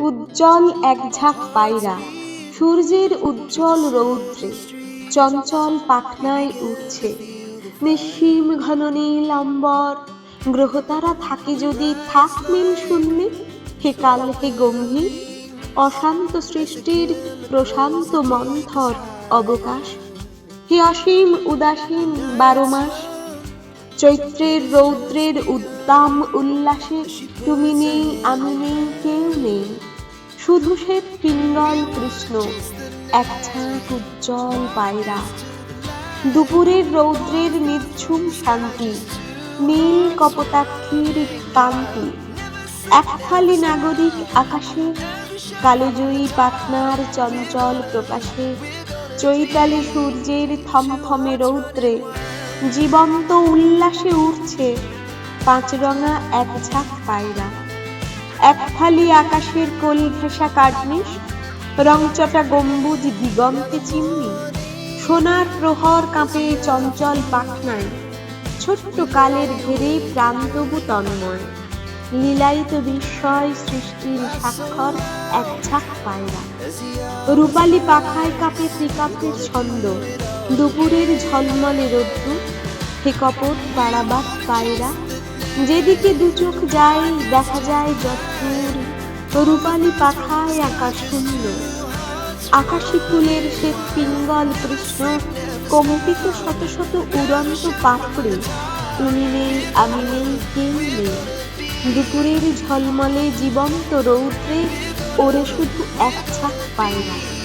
উজ্জ্বল এক ঝাঁক পায়রা, সূর্যের উজ্জ্বল রৌদ্রে চঞ্চল পাখনায় উঠছে নিঃসীম ঘন নীল অম্বর, গ্রহতারা থাকে যদি থাক নীল শূন্যে, হে কাল হে গম্ভীর, অশান্ত সৃষ্টির প্রশান্ত মন্থর অবকাশ। হে অসীম উদাসীন বারো মাস চৈত্রের রৌদ্রের উদ্দাম উল্লাসে তুমি নেই, আমি নেই, কেউ নেই। শুধু সে পিঙ্গল কৃষ্ণ, এক ঝাঁক উজ্জ্বল পায়রা। দুপুরের রৌদ্রের নির্ঝুম শান্তি, নীল কপোতাক্ষীর কান্তি একফালি নাগরিক আকাশে, কালোজয়ী পাখনার চঞ্চল প্রকাশে, চৈতালি সূর্যের থমথমে রৌদ্রে। জীবন্ত উল্লাসে উঠছে পাঁচরঙা এক ঝাঁক পায়রা। এক ফালি আকাশের কলি ঘেঁষা কার্নিশ রংচটা গম্বুজ দিগন্তে চিমনি। সোনার প্রহর কাঁপে চঞ্চল পাখনায়, ছোট্ট কালের ঘেরে প্রান্তবু তন্ময়। লীলায়িত বিস্ময় সৃষ্টির স্বাক্ষর এক ঝাঁক পায়রা। রূপালী পাখায় কাঁপে ত্রিকাপের ছন্দ, দুপুরের ঝলমলে রৌদ্র হে কপট বাড়াবাক পায়রা। যেদিকে দু চোখ যায়, দেখা যায় যত্নের রূপালী পাখায় আকাশ শূন্য আকাশী ফুলের সে পিঙ্গল কৃষ্ণ, কম্পিত শত শত উড়ন্ত পাপড়ে তুমি নেই, আমি নেই, কেউ নেই। দুপুরের ঝলমলে জীবন্ত রৌদ্রে ওরে শুধু এক ছাক পায়রা।